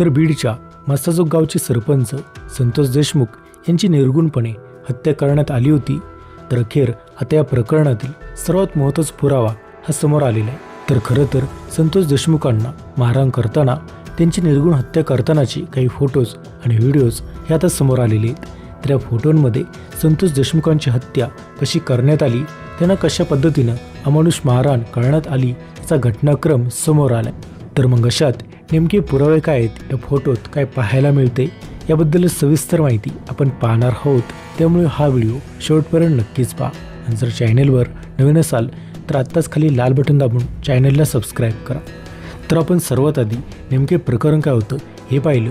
तर बीडच्या मस्ताजोग गावचे सरपंच संतोष देशमुख यांची निर्गुणपणे हत्या करण्यात आली होती. तर अखेर आता या प्रकरणातील सर्वात महत्त्वाचा पुरावा हा समोर आलेला आहे. तर खरं तर संतोष देशमुखांना मारहाण करताना त्यांची निर्गुण हत्या करतानाची काही फोटोज आणि व्हिडिओज हे आता समोर आलेले आहेत. तर या फोटोंमध्ये संतोष देशमुखांची हत्या कशी करण्यात आली त्यांना कशा पद्धतीनं अमानुष मारहाण करण्यात आली याचा घटनाक्रम समोर आला तर मग अशात नेमके पुरावे काय आहेत? या फोटोत काय पाहायला मिळते याबद्दल सविस्तर माहिती आपण पाहणार आहोत. त्यामुळे हा व्हिडिओ शेवटपर्यंत नक्कीच पहा. आणि जर चॅनेलवर नवीन असाल तर आत्ताच खाली लाल बटन दाबून चॅनेलला सबस्क्राईब करा. तर आपण सर्वात आधी नेमके प्रकरण काय होतं हे पाहिलं.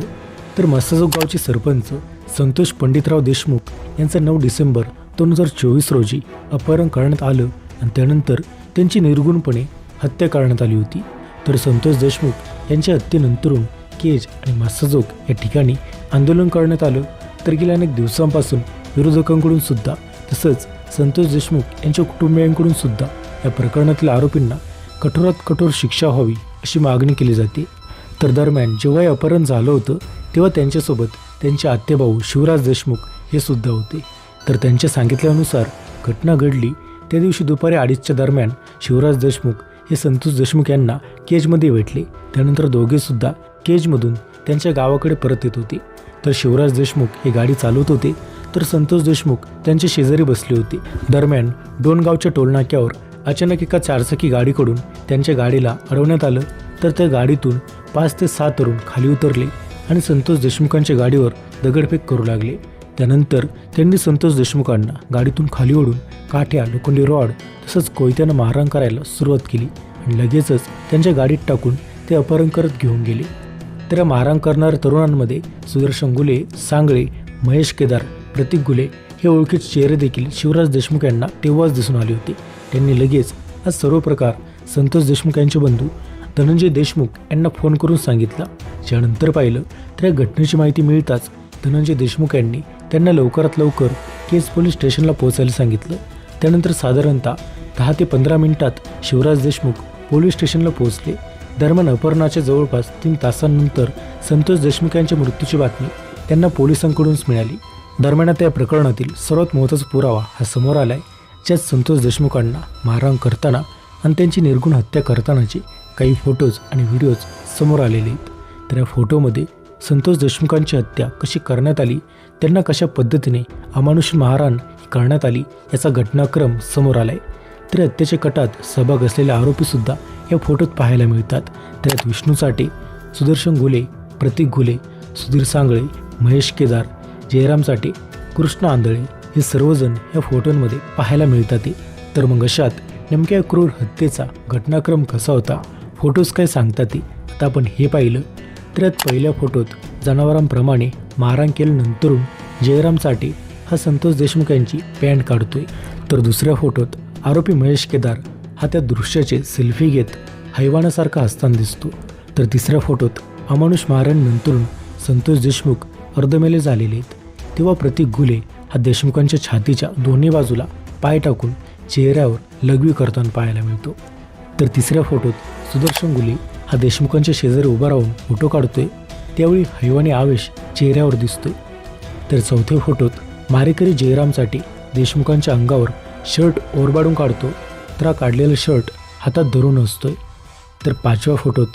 तर मस्ताजोग गावचे सरपंच संतोष पंडितराव देशमुख यांचं नऊ डिसेंबर दोन हजार चोवीस रोजी अपहरण करण्यात आलं. आणि त्यानंतर त्यांची निर्गुणपणे हत्या करण्यात आली होती. तर संतोष देशमुख त्यांच्या हत्येनंतरून केज आणि मस्ताजोग या ठिकाणी आंदोलन करण्यात आलं. तर गेल्या अनेक दिवसांपासून विरोधकांकडून सुद्धा तसंच संतोष देशमुख यांच्या कुटुंबियांकडून सुद्धा या प्रकरणातील आरोपींना कठोरात कठोर शिक्षा व्हावी अशी मागणी केली जाते. तर दरम्यान जेव्हा हे अपहरण झालं होतं तेव्हा त्यांच्यासोबत त्यांचे आत्तेभाऊ शिवराज देशमुख हे सुद्धा होते. तर त्यांच्या सांगितल्यानुसार घटना घडली. त्या दिवशी दुपारी अडीचच्या दरम्यान शिवराज देशमुख हे संतोष देशमुख यांना केजमध्ये भेटले. त्यानंतर दोघेसुद्धा केजमधून त्यांच्या गावाकडे परत येत होते. तर शिवराज देशमुख हे गाडी चालवत होते. तर संतोष देशमुख त्यांच्या शेजारी बसले होते. दरम्यान डोनगावच्या टोलनाक्यावर अचानक एका चारचाकी गाडीकडून त्यांच्या गाडीला अडवण्यात आलं. तर त्या गाडीतून पाच ते सात तरुण खाली उतरले आणि संतोष देशमुखांच्या गाडीवर दगडफेक करू लागले. त्यानंतर त्यांनी संतोष देशमुखांना गाडीतून खाली ओढून काठ्या लोखंडी रॉड तसंच कोयत्यानं मारहाण करायला सुरुवात केली आणि लगेचच त्यांच्या गाडीत टाकून ते अपहरण करत घेऊन गेले. तर या मारहाण करणाऱ्या तरुणांमध्ये सुदर्शन गुले सांगळे महेश केदार प्रतीक गुले हे ओळखीचे चेहरे देखील शिवराज देशमुख यांना तेव्हाच दिसून आले होते. त्यांनी लगेच हा सर्व प्रकार संतोष देशमुख यांचे बंधू धनंजय देशमुख यांना फोन करून सांगितला. ज्यानंतर पाहिलं तर या घटनेची माहिती मिळताच धनंजय देशमुख यांनी त्यांना लवकरात लवकर केस पोलीस स्टेशनला पोहोचायला सांगितलं. त्यानंतर साधारणतः दहा ते पंधरा मिनिटात शिवराज देशमुख पोलीस स्टेशनला पोहोचले. दरम्यान अपहरणाच्या जवळपास तीन तासांनंतर संतोष देशमुख यांच्या मृत्यूची बातमी त्यांना पोलिसांकडूनच मिळाली. दरम्यान त्या या प्रकरणातील सर्वात महत्त्वाचा पुरावा हा समोर आलाय ज्यात संतोष देशमुखांना मारहाण करताना आणि त्यांची निर्गुण हत्या करतानाचे काही फोटोज आणि व्हिडिओज समोर आलेले आहेत. तर या फोटोमध्ये संतोष देशमुखांची हत्या कशी करण्यात आली त्यांना कशा पद्धतीने अमानुष महाराण करण्यात आली याचा घटनाक्रम समोर आलाय. तर हत्येच्या कटात सहभाग असलेले आरोपीसुद्धा या फोटोत पाहायला मिळतात. त्यात विष्णू साठे सुदर्शन घुले प्रतीक घुले सुधीर सांगळे महेश केदार जयराम साठे कृष्ण आंधळे हे सर्वजण या फोटोंमध्ये पाहायला मिळतात. तर मग अशात नेमक्या क्रूर हत्येचा घटनाक्रम कसा होता फोटोज काय सांगतात? ते आता आपण हे पाहिलं. चित्रात पहिल्या फोटोत जनावरांप्रमाणे मारहाण केल्यानंतरून जयराम साठे हा संतोष देशमुख यांची पॅन्ट काढतोय. तर दुसऱ्या फोटोत आरोपी महेश केदार हा त्या दृश्याचे सेल्फी घेत हैवानासारखा हसताना दिसतो. तर तिसऱ्या फोटोत अमानुष नंतरून संतोष देशमुख अर्धमेले झालेले आहेत. तेव्हा प्रतीक गुले हा देशमुखांच्या छातीच्या दोन्ही बाजूला पाय टाकून चेहऱ्यावर लघवी करताना पाहायला मिळतो. तर तिसऱ्या फोटोत सुदर्शन गुले हा देशमुखांच्या शेजारी उभा राहून फोटो काढतोय त्यावेळी हैवानी आवेश चेहऱ्यावर दिसतोय. तर चौथ्या फोटोत मारेकरी जयरामसाठी देशमुखांच्या अंगावर शर्ट ओरबाडून काढतो. तर हा काढलेला शर्ट हातात धरून असतोय. तर पाचव्या फोटोत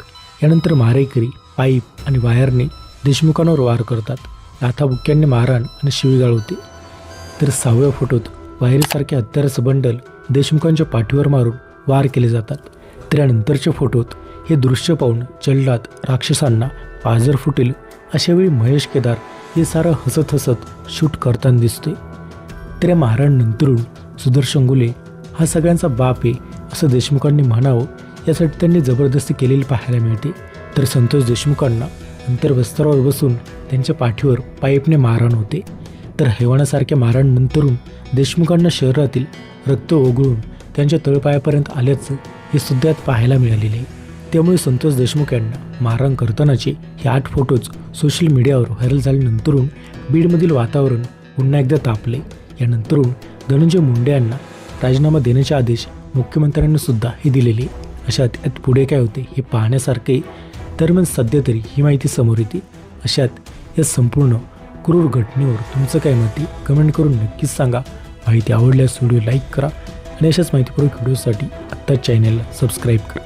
यानंतर मारेकरी पाईप आणि वायरने देशमुखांवर वार करतात. लाथाबुक्यांनी मारहाण आणि शिवीगाळ होते. तर सहाव्या फोटोत वायरीसारखे हत्याराचं बंडल देशमुखांच्या पाठीवर मारून वार केले जातात. तर यानंतरच्या फोटोत हे दृश्य पाहून जल्लाद राक्षसांना पाजर फुटेल अशावेळी महेश केदार हे सारं हसत हसत शूट करताना दिसते तर या महाराणनंतरून सुदर्शन गुले हा सगळ्यांचा बाप आहे असं देशमुखांनी म्हणावं यासाठी त्यांनी जबरदस्ती केलेली पाहायला मिळते. तर संतोष देशमुखांना अंतर्वस्त्रावर बसून त्यांच्या पाठीवर पाईपने मारहाण होते. तर हैवानासारख्या मारहाणनंतरून देशमुखांना शहरातील रक्त ओघळून त्यांच्या तळपायापर्यंत आल्याचं हे सुद्धा यात पाहायला मिळालेले आहे. त्यामुळे संतोष देशमुख यांना मारहाण करतानाचे हे आठ फोटोज सोशल मीडियावर व्हायरल झाल्यानंतरून बीडमधील वातावरण पुन्हा एकदा तापले. यानंतरून धनंजय मुंडे यांना राजीनामा देण्याचे आदेश मुख्यमंत्र्यांनी सुद्धा हे दिलेले. अशात यात पुढे काय होते हे पाहण्यासारखे दरम्यान सध्या तरी ही माहिती समोर येते. अशात या संपूर्ण क्रूर घटनेवर तुमचं काय मत कमेंट करून नक्कीच सांगा. माहिती आवडल्यास व्हिडिओ लाईक करा आणि अशाच माहितीपूर्वक व्हिडिओसाठी आत्ताच चॅनेलला सबस्क्राईब करा.